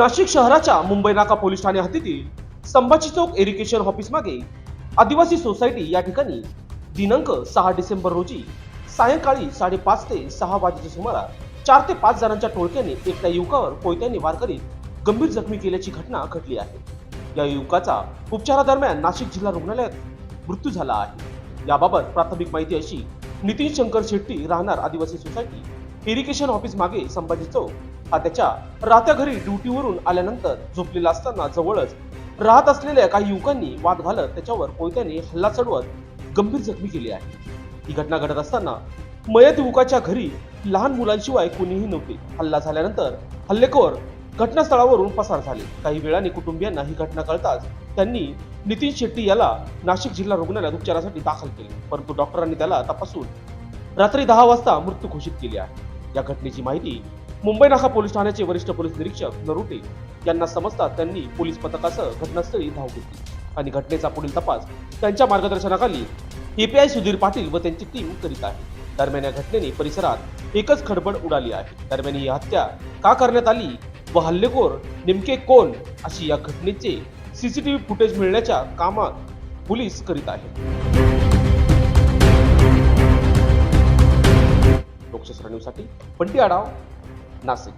नाशिक शहराच्या मुंबई नाका पोलीस ठाणे हद्दीतील संभाजी चौक इरिगेशन ऑफिस मागे आदिवासी सोसायटी या ठिकाणी दिनांक सहा डिसेंबर रोजी सायंकाळी साडेपाच ते सहा वाजेच्या सुमारास चार ते पाच जणांच्या टोळक्याने एकट्या युवकावर कोयत्याने वार करीत गंभीर जखमी केल्याची घटना घडली आहे. या युवकाचा उपचारादरम्यान नाशिक जिल्हा रुग्णालयात मृत्यू झाला आहे. याबाबत प्राथमिक माहिती अशी नितीन शंकर शेट्टी राहणार आदिवासी सोसायटी इरिगेशन ऑफिस मागे संभाजी चौक. हा त्याच्या राहत्या घरी ड्युटीवरून आल्यानंतर झोपलेला असताना जवळच राहत असलेल्या काही युवकांनी वाद घालत त्याच्यावर कोयत्याने हल्ला चढवत गंभीर जखमी केली आहे. ही घटना घडत असताना मयत युवकाच्या घरी लहान मुलांशिवाय कोणीही नव्हते. हल्ला झाल्यानंतर हल्लेखोर घटनास्थळावरून पसार झाले. काही वेळाने कुटुंबियांना ही घटना कळताच त्यांनी नितीन शेट्टी याला नाशिक जिल्हा रुग्णालयात उपचारासाठी दाखल केले. परंतु डॉक्टरांनी त्याला तपासून रात्री दहा वाजता मृत्यू घोषित केली आहे. या घटनेची माहिती मुंबई नाका पोलीस ठाण्याचे वरिष्ठ पोलीस निरीक्षक नरुटे यांना समजतात त्यांनी पोलीस पथकासह घटनास्थळी धाव घेतली. आणि घटनेचा पुढील तपास त्यांच्या मार्गदर्शनाखाली एपीआय सुधीर पाटील व त्यांची टीम करीत आहे. दरम्यान या घटनेने परिसरात एकच खडबड उडाली आहे. दरम्यान ही हत्या का करण्यात आली व हल्लेखोर नेमके कोण अशी या घटनेचे सीसीटीव्ही फुटेज मिळण्याच्या कामात पोलीस करीत आहेत. लोकशास्त्र न्यूजसाठी बंटी आढाव नाशिक